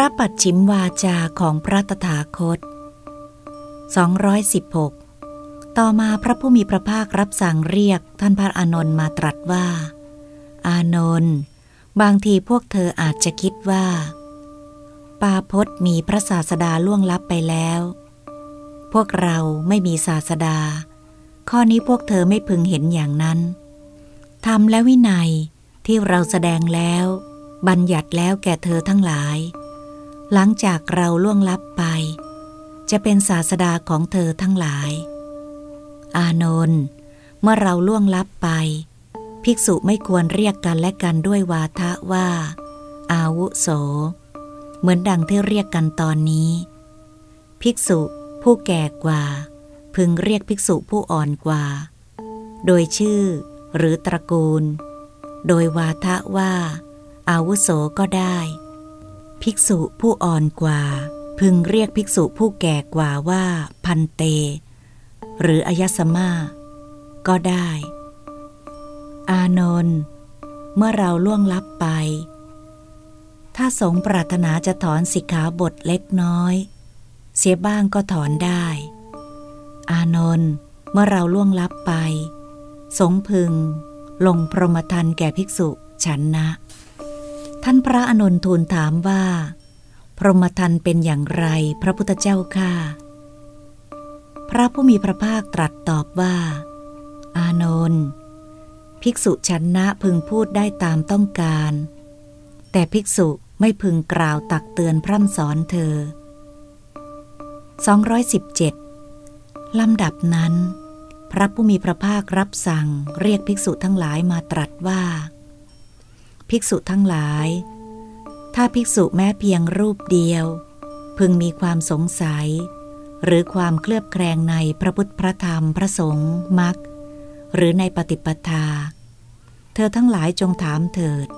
ระปัจฉิมวาจาของพระตถาคต 216 ต่อมาพระผู้มีพระภาครับสั่งเรียกท่านพระอานนท์มาตรัสว่า อานนท์บางทีพวกเธออาจจะคิดว่า ปาพศมีพระศาสดาล่วงลับไปแล้ว พวกเราไม่มีศาสดา ข้อนี้พวกเธอไม่พึงเห็นอย่างนั้นธรรมและวินัยที่เราแสดงแล้ว บัญญัติแล้วแก่เธอทั้งหลาย หลังจากเราล่วงลับไป จะเป็นศาสดาของเธอทั้งหลาย อานนท์เมื่อเราล่วงลับไป ภิกษุไม่ควรเรียกกันและกันด้วยวาทะว่า อาวุโส เหมือนดังที่เรียกกันตอนนี้ ภิกษุผู้แก่กว่า พึงเรียกภิกษุผู้อ่อนกว่า โดยชื่อหรือตระกูล โดยวาทะว่า อาวุโสก็ได้ ภิกษุผู้อ่อนกว่า พึงเรียกภิกษุผู้แก่กว่าว่าพันเต หรืออายสมาก็ได้ อานนท์เมื่อเราล่วงลับไป ถ้าสงปรารถนาจะถอนสิกขาบทเล็กน้อย เสียบ้างก็ถอนได้ อานนท์เมื่อเราล่วงลับไป สงพึง ลงพรหมทันแก่ภิกษุฉันนะ ท่านพระอนนทูลถามว่า พรหมทันเป็นอย่างไรพระพุทธเจ้าค่ะ พระผู้มีพระภาคตรัสตอบว่า อานนท์ภิกษุชันนะพึงพูดได้ตามต้องการ แต่ภิกษุไม่พึงกล่าวตักเตือนพร่ำสอนเธอ 217 ลำดับนั้น พระผู้มีพระภาครับสั่งเรียกภิกษุทั้งหลายมาตรัสว่า ภิกษุทั้งหลาย ถ้าภิกษุแม้เพียงรูปเดียว พึงมีความสงสัย หรือความเคลือบแคลงในพระพุทธพระธรรมพระสงฆ์มรรคหรือในปฏิปทา เธอทั้งหลายจงถามเถิด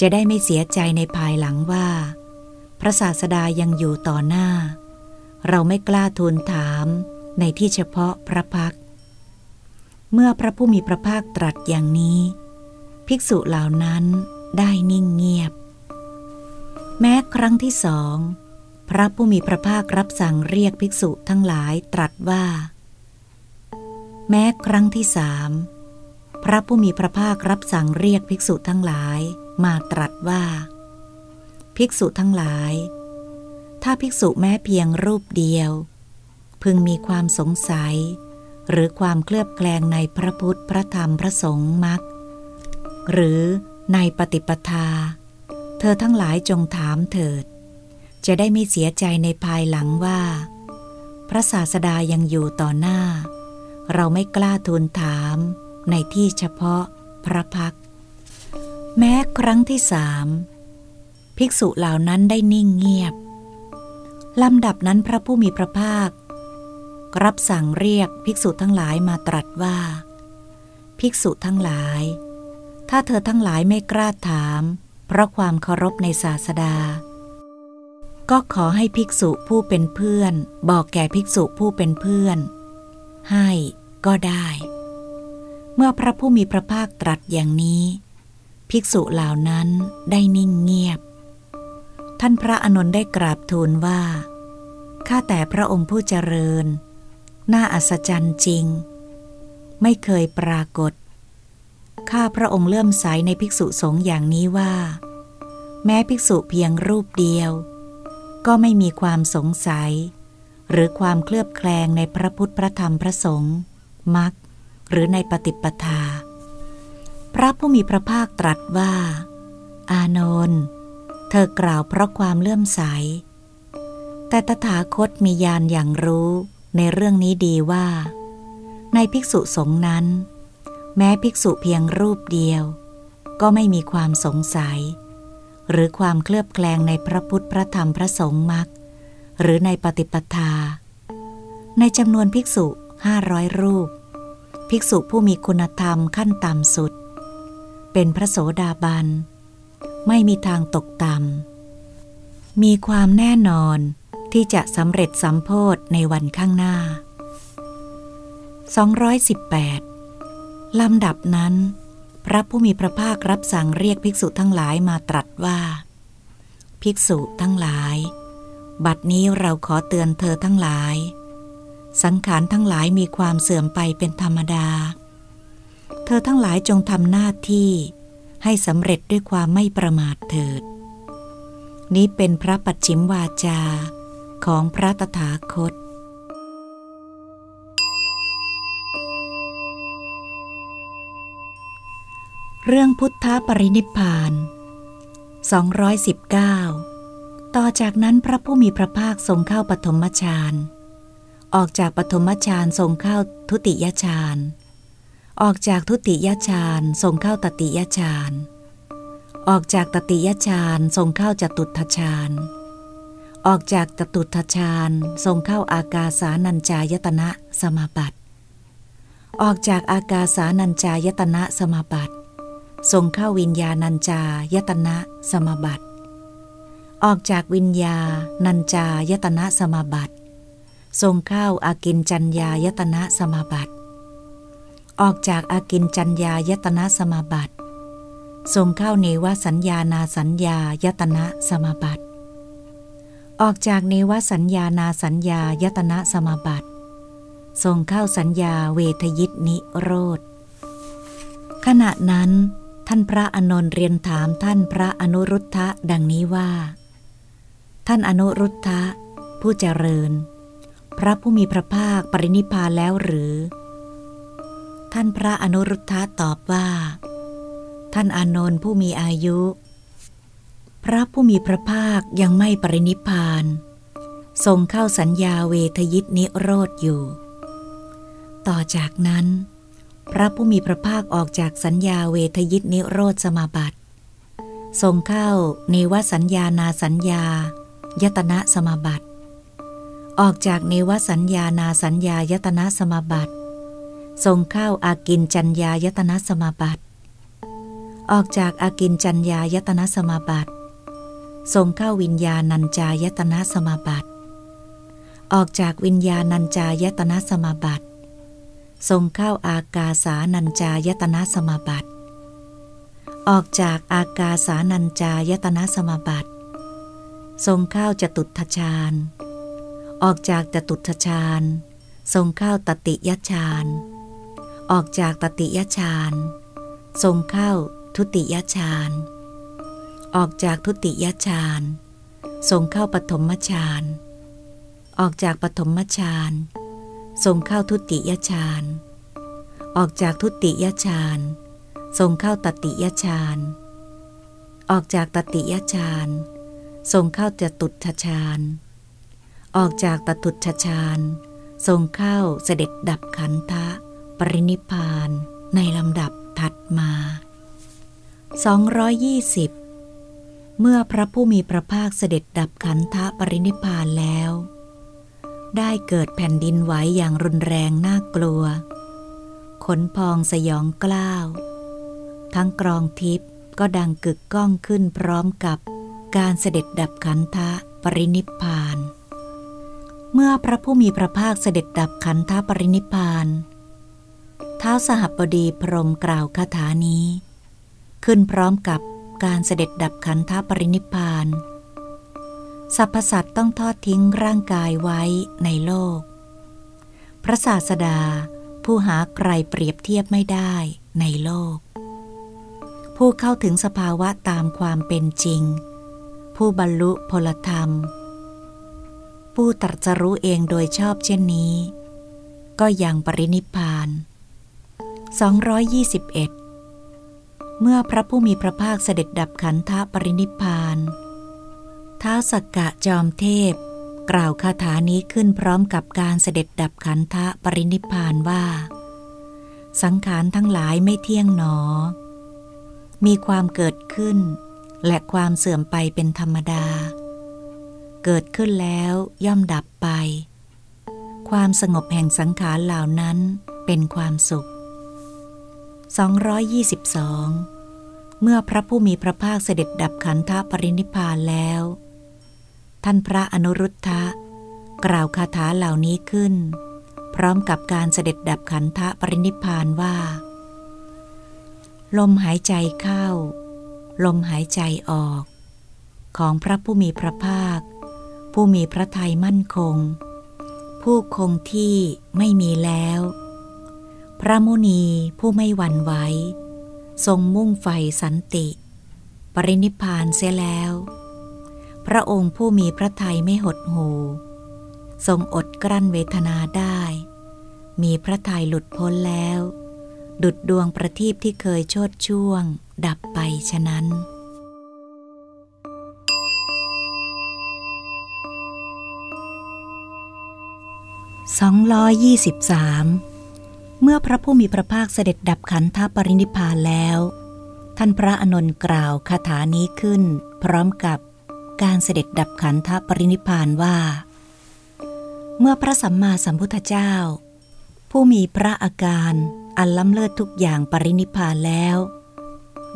จะได้ไม่เสียใจในภายหลังว่า พระศาสดายังอยู่ต่อหน้า เราไม่กล้าทูลถามในที่เฉพาะพระพัก เมื่อพระผู้มีพระภาคตรัสอย่างนี้ ภิกษุเหล่านั้นได้นิ่งเงียบ แม้ครั้งที่สอง พระผู้มีพระภาครับสั่งเรียกภิกษุทั้งหลายตรัสว่า แม้ครั้งที่สามพระผู้มีพระภาครับสั่งเรียกภิกษุทั้งหลายมาตรัสว่า ภิกษุทั้งหลาย ถ้าภิกษุแม้เพียงรูปเดียว พึงมีความสงสัย หรือความเคลือบแคลงในพระพุทธพระธรรมพระสงฆ์มรรค หรือในปฏิปทา เธอทั้งหลายจงถามเถิด จะได้ไม่เสียใจในภายหลังว่า พระศาสดายังอยู่ต่อหน้า เราไม่กล้าทูลถามในที่เฉพาะพระพัก แม้ครั้งที่สามภิกษุเหล่านั้นได้นิ่งเงียบลำดับนั้นพระผู้มีพระภาครับสั่งเรียกภิกษุทั้งหลายมาตรัสว่า ภิกษุทั้งหลาย ถ้าเธอทั้งหลายไม่กล้าถาม เพราะความเคารพในศาสดา ก็ขอให้ภิกษุผู้เป็นเพื่อน บอกแก่ภิกษุผู้เป็นเพื่อน ให้ก็ได้ เมื่อพระผู้มีพระภาคตรัสอย่างนี้ ภิกษุเหล่านั้นได้นิ่งเงียบ ท่านพระอนนท์ได้กราบทูลว่า ข้าแต่พระองค์ผู้เจริญ น่าอัศจรรย์จริง ไม่เคยปรากฏ ข้าพระองค์เลื่อมใสในภิกษุสงฆ์อย่างนี้ว่า แม้ภิกษุเพียงรูปเดียว ก็ไม่มีความสงสัย หรือความเคลือบแคลงในพระพุทธพระธรรมพระสงฆ์มรรคหรือในปฏิปทา พระผู้มีพระภาคตรัสว่า อานนท์เธอกล่าวเพราะความเลื่อมใส แต่ตถาคตมีญาณอย่างรู้ในเรื่องนี้ดีว่า ในภิกษุสงฆ์นั้น แม้ภิกษุเพียงรูปเดียว ก็ไม่มีความสงสัย หรือความเคลือบแคลงในพระพุทธพระธรรมพระสงฆ์มรรคหรือในปฏิปทา ในจำนวนภิกษุห้าร้อยรูป ภิกษุผู้มีคุณธรรมขั้นต่ำสุด เป็นพระโสดาบัน ไม่มีทางตกต่ำมีความแน่นอนที่จะสำเร็จสัมโพธในวันข้างหน้า 218 ลำดับนั้น พระผู้มีพระภาครับสั่งเรียกภิกษุทั้งหลายมาตรัสว่า ภิกษุทั้งหลาย บัดนี้เราขอเตือนเธอทั้งหลาย สังขารทั้งหลายมีความเสื่อมไปเป็นธรรมดา เธอทั้งหลายจงทำหน้าที่ให้สำเร็จด้วยความไม่ประมาทเถิด นี้เป็นพระปัจฉิมวาจาของพระตถาคต เรื่องพุทธปรินิพาน 219 ต่อจากนั้นพระผู้มีพระภาคทรงเข้าปฐมฌาน ออกจากปฐมฌานทรงเข้าทุติยฌาน ออกจากทุติยฌานทรงเข้าตติยฌาน ออกจากตติยฌานทรงเข้าจตุตถฌาน ออกจากจตุตถฌานทรงเข้าอากาสานัญจายตนะสมาบัติ ออกจากอากาสานัญจายตนะสมาบัติ ทรงเข้าวิญญาณัญจายตนะสมบัติ ออกจากวิญญาณัญจายตนะสมบัติ ทรงเข้าอากินจัญญายตนะสมบัติ ออกจากอากินจัญญายตนะสมบัติ ทรงเข้าเนวสัญญานาสัญญายตนะสมบัติ ออกจากเนวสัญญานาสัญญายตนะสมบัติทรงเข้าสัญญาเวทยิตนิโรธ ขณะนั้น ท่านพระอนนท์เรียนถามท่านพระอนุรุทธะดังนี้ว่า ท่านอนุรุทธะผู้เจริญ พระผู้มีพระภาคปรินิพานแล้วหรือ ท่านพระอนุรุทธะตอบว่า ท่านอนนท์ผู้มีอายุ พระผู้มีพระภาคยังไม่ปรินิพานทรงเข้าสัญญาเวทยิตนิโรธอยู่ ต่อจากนั้น พระผู้มีพระภาคออกจากสัญญาเวทยิตนิโรธสมาบัติทรงเข้าเนวสัญญานาสัญญายตนะสมาบัติ ออกจากเนวสัญญานาสัญญายตนะสมาบัติทรงเข้าอากินจัญญายตนะสมาบัติ ออกจากอากินจัญญายตนะสมาบัติทรงเข้าวิญญาณัญจายตนะสมาบัติ ออกจากวิญญาณัญจายตนะสมาบัติ ทรงเข้าอากาสานัญจายตนะสมาบัติ ออกจากอากาสานัญจายตนะสมาบัติ ทรงเข้าจตุทชาญ ออกจากจตุทชาญ ทรงเข้าตติยฌานออกจากตติยฌานทรงเข้าทุติยฌานออกจากทุติยฌานทรงเข้าปฐมฌาน ออกจากปฐมฌาน ทรงเข้าทุติยฌาน ออกจากทุติยฌานทรงเข้าตติยฌาน ออกจากตติยฌานทรงเข้าจตุตฌาน ออกจากตตุตฌานทรงเข้าเสด็จดับขันธะปรินิพานในลำดับถัดมา 220 เมื่อพระผู้มีพระภาคเสด็จดับขันธะปรินิพานแล้ว ได้เกิดแผ่นดินไหวอย่างรุนแรงน่ากลัว ขนพองสยองกล้าว ทั้งกรองทิพย์ก็ดังกึกก้องขึ้นพร้อมกับการเสด็จดับขันธะปรินิพาน เมื่อพระผู้มีพระภาคเสด็จดับขันธปรินิพานเท้าสหับดีพรมกล่าวคาถานี้ ขึ้นพร้อมกับการเสด็จดับขันธปรินิพาน สรรพสัตว์ต้องทอดทิ้งร่างกายไว้ในโลก พระศาสดาผู้หาใครเปรียบเทียบไม่ได้ในโลก ผู้เข้าถึงสภาวะตามความเป็นจริง ผู้บรรลุพลธรรม ผู้ตรัสรู้เองโดยชอบเช่นนี้ ก็ยังปรินิพาน 221 เมื่อพระผู้มีพระภาคเสด็จดับขันธปรินิพาน ท้าวสักกะจอมเทพ กล่าวคาถานี้ขึ้นพร้อมกับการเสด็จดับขันธะปรินิพานว่า สังขารทั้งหลายไม่เที่ยงหนอ มีความเกิดขึ้น และความเสื่อมไปเป็นธรรมดา เกิดขึ้นแล้วย่อมดับไป ความสงบแห่งสังขารเหล่านั้นเป็นความสุข 222 เมื่อพระผู้มีพระภาคเสด็จดับขันธปรินิพานแล้ว ท่านพระอนุรุทธะ กล่าวคาถาเหล่านี้ขึ้น พร้อมกับการเสด็จดับขันธะปรินิพานว่า ลมหายใจเข้า ลมหายใจออก ของพระผู้มีพระภาค ผู้มีพระทัยมั่นคง ผู้คงที่ไม่มีแล้ว พระมุนีผู้ไม่หวั่นไหวทรงมุ่งไฟสันติ ปรินิพานเสียแล้ว พระองค์ผู้มีพระทัยไม่หดหู ทรงอดกลั้นเวทนาได้ มีพระทัยหลุดพ้นแล้ว ดุดดวงประทีปที่เคยโชดช่วง ดับไปฉะนั้น 223 เมื่อพระผู้มีพระภาคเสด็จดับขันธปรินิพานแล้ว ท่านพระอนนท์กล่าวคาถานี้ขึ้น พร้อมกับ การเสด็จดับขันธปรินิพานว่า เมื่อพระสัมมาสัมพุทธเจ้า ผู้มีพระอาการอันล้ำเลิศทุกอย่างปรินิพานแล้ว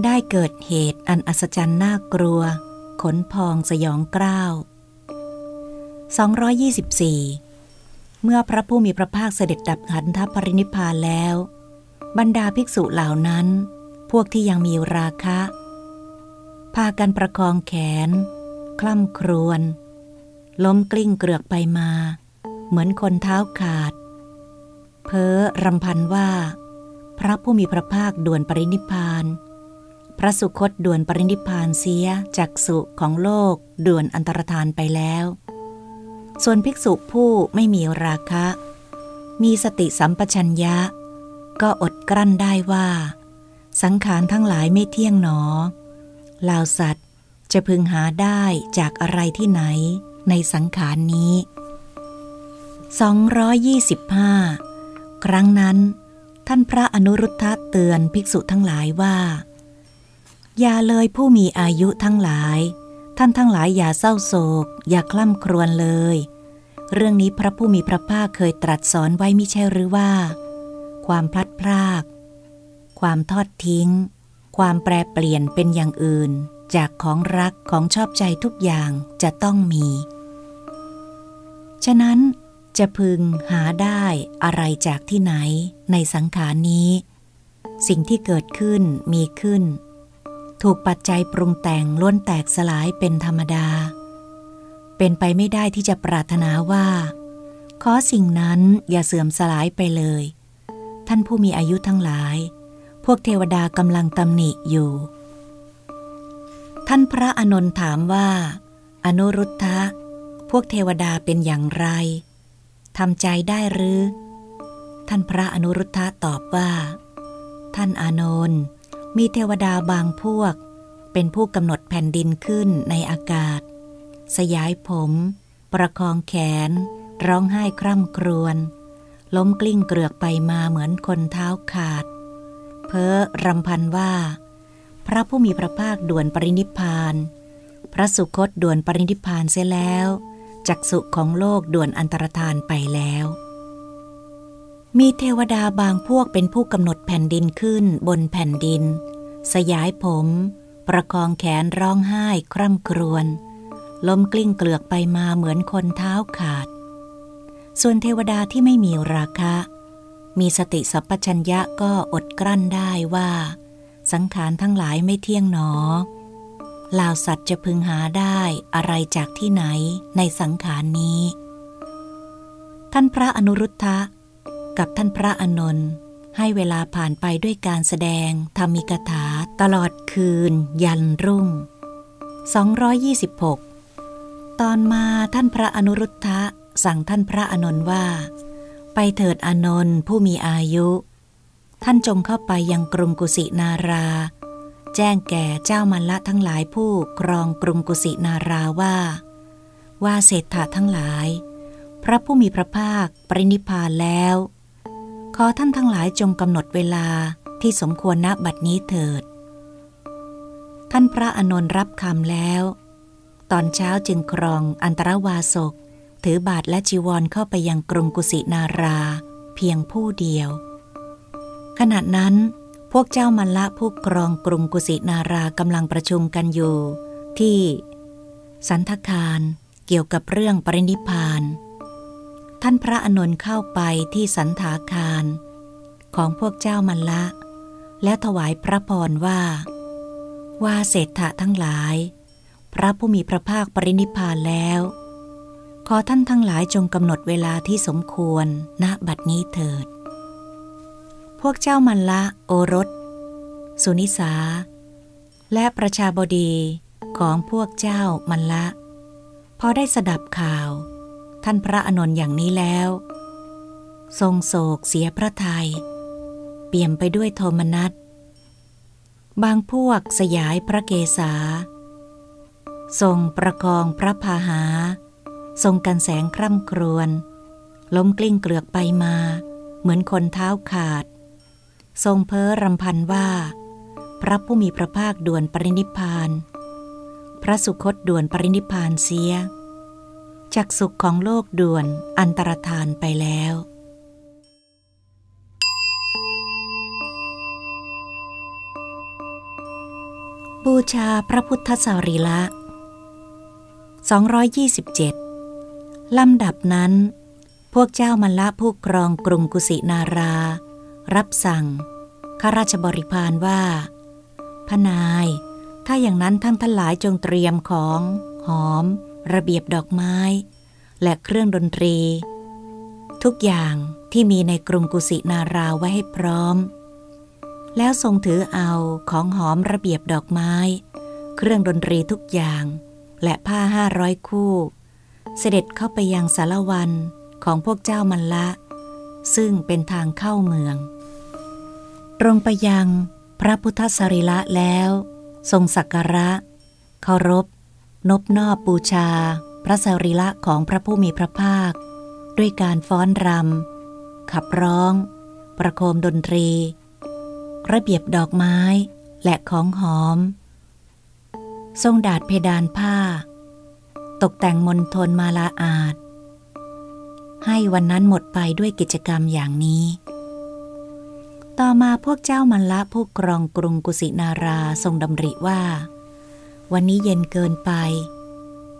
ได้เกิดเหตุอันอัศจรรย์น่ากลัว ขนพองสยองกล้าว 224 เมื่อพระผู้มีพระภาคเสด็จดับขันธปรินิพานแล้ว บรรดาภิกษุเหล่านั้น พวกที่ยังมีราคะ พากันประคองแขน คล่ำครวนล้มกลิ้งเกลือกไปมา เหมือนคนเท้าขาด เพ้อรำพันว่า พระผู้มีพระภาคด่วนปรินิพาน พระสุคตด่วนปรินิพานเสียจากสุของโลกด่วนอันตรธานไปแล้ว ส่วนภิกษุผู้ไม่มีราคะ มีสติสัมปชัญญะ ก็อดกลั้นได้ว่า สังขารทั้งหลายไม่เที่ยงหนอลาวสัตว์ จะพึงหาได้จากอะไรที่ไหนในสังขารนี้ 225 ครั้งนั้น ท่านพระอนุรุทธะเตือนภิกษุทั้งหลายว่า อย่าเลยผู้มีอายุทั้งหลาย ท่านทั้งหลายอย่าเศร้าโศก อย่าคล่ำครวญเลย เรื่องนี้พระผู้มีพระภาคเคยตรัสสอนไว้มิใช่หรือว่า ความพลัดพราก ความทอดทิ้ง ความแปรเปลี่ยนเป็นอย่างอื่น จากของรักของชอบใจทุกอย่างจะต้องมี ฉะนั้นจะพึงหาได้อะไรจากที่ไหนในสังขารนี้ สิ่งที่เกิดขึ้นมีขึ้น ถูกปัจจัยปรุงแต่งล้วนแตกสลายเป็นธรรมดา เป็นไปไม่ได้ที่จะปรารถนาว่า ขอสิ่งนั้นอย่าเสื่อมสลายไปเลย ท่านผู้มีอายุทั้งหลาย พวกเทวดากำลังตำหนิอยู่ ท่านพระอนนท์ถามว่า อนุรุทธะ พวกเทวดาเป็นอย่างไรทำใจได้หรือ ท่านพระอนุรุทธะตอบว่า ท่านอานนท์มีเทวดาบางพวก เป็นผู้กำหนดแผ่นดินขึ้นในอากาศ สยายผม ประคองแขน ร้องไห้คร่ำครวญล้มกลิ้งเกลือกไปมาเหมือนคนเท้าขาด เพ้อรำพันว่า พระผู้มีพระภาคด่วนปรินิพาน พระสุคตด่วนปรินิพานเสียแล้วจักสุของโลกด่วนอันตรธานไปแล้ว มีเทวดาบางพวกเป็นผู้กำหนดแผ่นดินขึ้นบนแผ่นดิน สยายผม ประคองแขนร้องไห้คร่ำครวญล้มกลิ้งเกลือกไปมาเหมือนคนเท้าขาด ส่วนเทวดาที่ไม่มีราคะ มีสติสัพพัญญะก็อดกลั้นได้ว่า สังขารทั้งหลายไม่เที่ยงหนอลาวสัตว์จะพึงหาได้อะไรจากที่ไหนในสังขารนี้ ท่านพระอนุรุทธะ กับท่านพระอนนท์ให้เวลาผ่านไปด้วยการแสดงธรรมิกถาตลอดคืน ยันรุ่ง 226 ตอนมาท่านพระอนุรุทธะ สั่งท่านพระอนนท์ว่า ไปเถิดอนนท์ผู้มีอายุ ท่านจงเข้าไปยังกรุงกุสินารา แจ้งแก่เจ้ามันละทั้งหลายผู้ครองกรุงกุสินาราว่า ว่าเศรษฐะทั้งหลาย พระผู้มีพระภาคปรินิพานแล้ว ขอท่านทั้งหลายจงกำหนดเวลาที่สมควรณบัดนี้เถิด ท่านพระอนนท์รับคำแล้ว ตอนเช้าจึงครองอันตรวาสก ถือบาทและจีวรเข้าไปยังกรุงกุสินารา เพียงผู้เดียว ขณะนั้น พวกเจ้ามัลละผู้กรองกรุงกุสินารากำลังประชุมกันอยู่ ที่ สันทคารเกี่ยวกับเรื่องปรินิพาน ท่านพระอนนท์เข้าไปที่สันถาคาร ของพวกเจ้ามันละ และถวายพระพรว่า ว่าเศรษฐะทั้งหลาย พระผู้มีพระภาคปรินิพพานแล้วขอท่านทั้งหลายจงกำหนดเวลาที่สมควรณบัดนี้เถิด พวกเจ้ามันละโอรส สุนิสา และประชาบดีของพวกเจ้ามันละ พอได้สดับข่าว ท่านพระอนนท์อย่างนี้แล้ว ทรงโศกเสียพระทยัยเปี่ยมไปด้วยโทมนัส บางพวกสยายพระเกศาทรงประคองพระพาหา ทรงกันแสงคร่ำครวญล้มกลิ้งเกลือกไปมา เหมือนคนเท้าขาด ทรงเพ้อรำพันว่า พระผู้มีพระภาคด่วนปรินิพาน พระสุคตด่วนปรินิพานเสียจากสุขของโลกด่วนอันตรธานไปแล้ว บูชาพระพุทธสรีละ 227 ลำดับนั้น พวกเจ้ามัลละผู้ครองกรุงกุสินารา รับสั่ง ข้าราชบริพารว่า พนาย ถ้าอย่างนั้นท่านทั้งหลายจงเตรียมของ หอม ระเบียบดอกไม้ และเครื่องดนตรี ทุกอย่างที่มีในกรุงกุสินาราไว้ให้พร้อม แล้วทรงถือเอาของหอมระเบียบดอกไม้ เครื่องดนตรีทุกอย่าง และผ้าห้าร้อยคู่ เสด็จเข้าไปยังสารวันของพวกเจ้ามันละ ซึ่งเป็นทางเข้าเมือง ตรงไปยังพระพุทธสรีละแล้ว ทรงสักการะเคารพ นบนอบบูชา พระสรีละของพระผู้มีพระภาค ด้วยการฟ้อนรำขับร้อง ประโคมดนตรี ระเบียบดอกไม้และของหอม ทรงดาดเพดานผ้า ตกแต่งมนทนมาลาอาดให้วันนั้นหมดไปด้วยกิจกรรมอย่างนี้ ต่อมาพวกเจ้ามันละผู้กรองกรุงกุสินาราทรงดำริว่า วันนี้เย็นเกินไป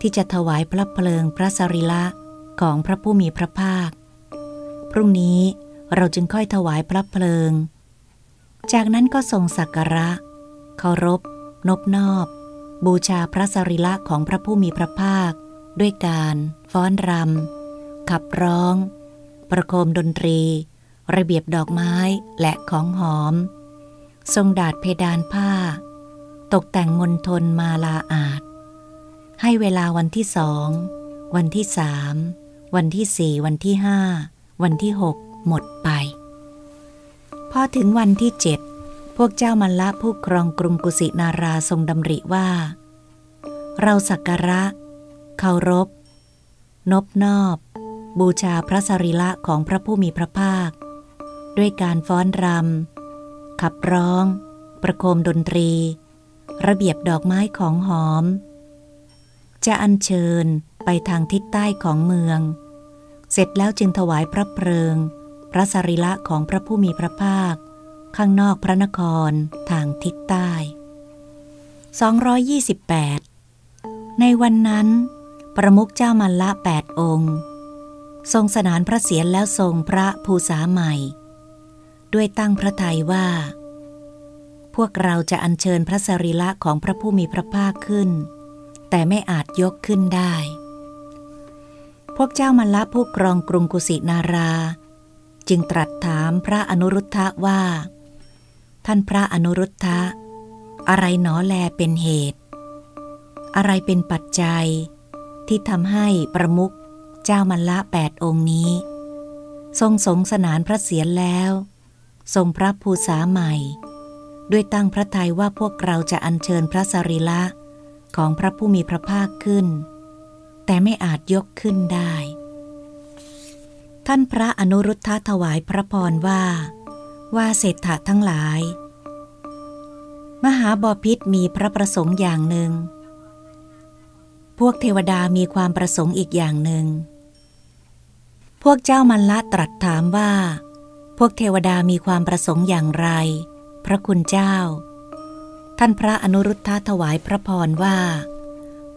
ที่จะถวายพระเพลิงพระสรีละของพระผู้มีพระภาค พรุ่งนี้เราจึงค่อยถวายพระเพลิง จากนั้นก็ทรงสักการะ เคารพ นบนอบ บูชาพระสรีระของพระผู้มีพระภาค ด้วยการ ฟ้อนรำขับร้อง ประโคมดนตรี ระเบียบดอกไม้และของหอม ทรงดาดเพดานผ้า ตกแต่งมนทนมาลาอาด ให้เวลาวันที่สอง วันที่สามวันที่สี่วันที่ห้าวันที่หกหมดไป พอถึงวันที่เจ็ดพวกเจ้ามัลละผู้ครองกรุงกุสินาราทรงดำริว่า เราสักการะ เคารพ นบนอบ บูชาพระสรีละของพระผู้มีพระภาค ด้วยการฟ้อนรำขับร้อง ประโคมดนตรี ระเบียบดอกไม้ของหอม จะอัญเชิญไปทางทิศใต้ของเมือง เสร็จแล้วจึงถวายพระเพลิง พระสรีระของพระผู้มีพระภาค ข้างนอกพระนครทางทิศใต้ 228 ในวันนั้น ประมุขเจ้ามันละแปดองค์ ทรงสนานพระเศียรแล้วทรงพระภูษาใหม่ ด้วยตั้งพระทัยว่า พวกเราจะอัญเชิญพระสรีระของพระผู้มีพระภาคขึ้น แต่ไม่อาจยกขึ้นได้ พวกเจ้ามันละผู้กรองกรุงกุสินารา จึงตรัสถามพระอนุรุทธะว่า ท่านพระอนุรุทธะ อะไรหนอแลเป็นเหตุ อะไรเป็นปัจจัย ที่ทำให้ประมุขเจ้ามัลละแปดองค์นี้ ทรงสงสนานพระเศียรแล้ว ทรงพระภูษาใหม่ ด้วยตั้งพระทัยว่าพวกเราจะอัญเชิญพระสรีละของพระผู้มีพระภาคขึ้น แต่ไม่อาจยกขึ้นได้ ท่านพระอนุรุทธะถวายพระพรว่า ว่าเศรษฐะทั้งหลาย มหาบอพิษมีพระประสงค์อย่างหนึ่ง พวกเทวดามีความประสงค์อีกอย่างหนึ่ง พวกเจ้ามันละตรัสถามว่า วกเทวดามีความประสงค์อย่างไร พระคุณเจ้า ท่านพระอนุรุทธะถวายพระพรว่า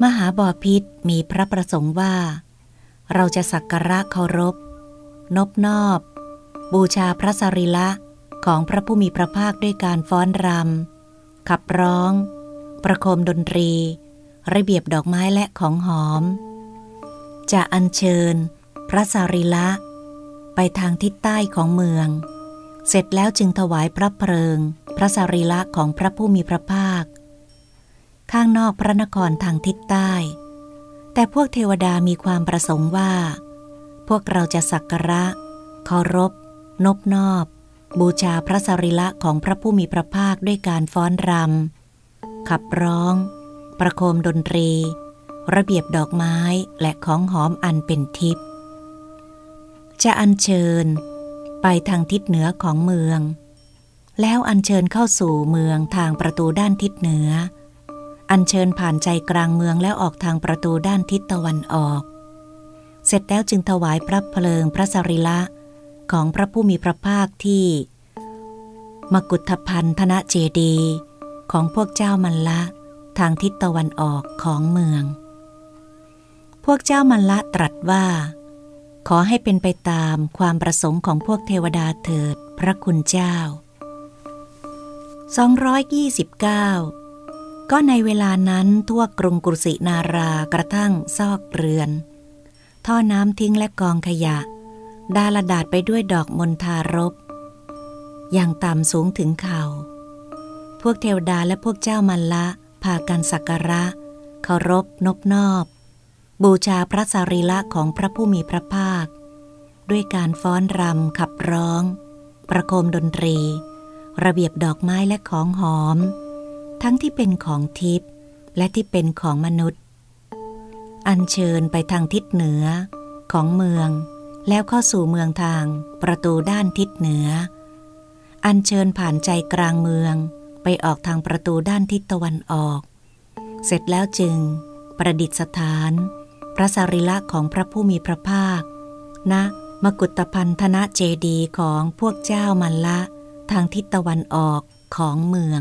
มหาบอพิษมีพระประสงค์ว่า เราจะสักการะเคารพ นบนอบ บูชาพระสรีละของพระผู้มีพระภาคด้วยการฟ้อนรำขับร้อง ประโคมดนตรี ระเบียบดอกไม้และของหอม จะอัญเชิญ พระสารีละ ไปทางทิศใต้ของเมือง เสร็จแล้วจึงถวายพระเพลิง พระสรีละของพระผู้มีพระภาค ข้างนอกพระนครทางทิศใต้ แต่พวกเทวดามีความประสงค์ว่า พวกเราจะสักการะเคารพ นบนอบ บูชาพระสรีละของพระผู้มีพระภาคด้วยการฟ้อนรำขับร้อง ประโคมดนตรี ระเบียบดอกไม้และของหอมอันเป็นทิพย์ จะอัญเชิญไปทางทิศเหนือของเมือง แล้วอัญเชิญเข้าสู่เมืองทางประตูด้านทิศเหนือ อัญเชิญผ่านใจกลางเมืองแล้วออกทางประตูด้านทิศตะวันออก เสร็จแล้วจึงถวายพระเพลิงพระสรีละของพระผู้มีพระภาคที่ มกุฏพันธนะเจดีของพวกเจ้ามันละ ทางทิศตะวันออกของเมือง พวกเจ้ามันละตรัสว่า ขอให้เป็นไปตามความประสงค์ของพวกเทวดาเถิดพระคุณเจ้า 229 ก็ในเวลานั้นทั่วกรุงกุสินารากระทั่งซอกเรือน ท่อน้ำทิ้งและกองขยะ ดาลดาดไปด้วยดอกมณฑารบ อย่างต่ำสูงถึงเขา่า พวกเทวดาและพวกเจ้ามันละ พากันสักการะเคารพนบนอบ บูชาพระสารีละของพระผู้มีพระภาค ด้วยการฟ้อนรำขับร้อง ประโคมดนตรี ระเบียบดอกไม้และของหอม ทั้งที่เป็นของทิพย์และที่เป็นของมนุษย์ อัญเชิญไปทางทิศเหนือของเมือง แล้วเข้าสู่เมืองทางประตูด้านทิศเหนือ อันเชิญผ่านใจกลางเมืองไปออกทางประตูด้านทิศตะวันออก เสร็จแล้วจึงประดิษฐาน พระสรีระของพระผู้มีพระภาคณนะมกุฏพันธนะเจดีของพวกเจ้ามันละ ทางทิศตะวันออกของเมือง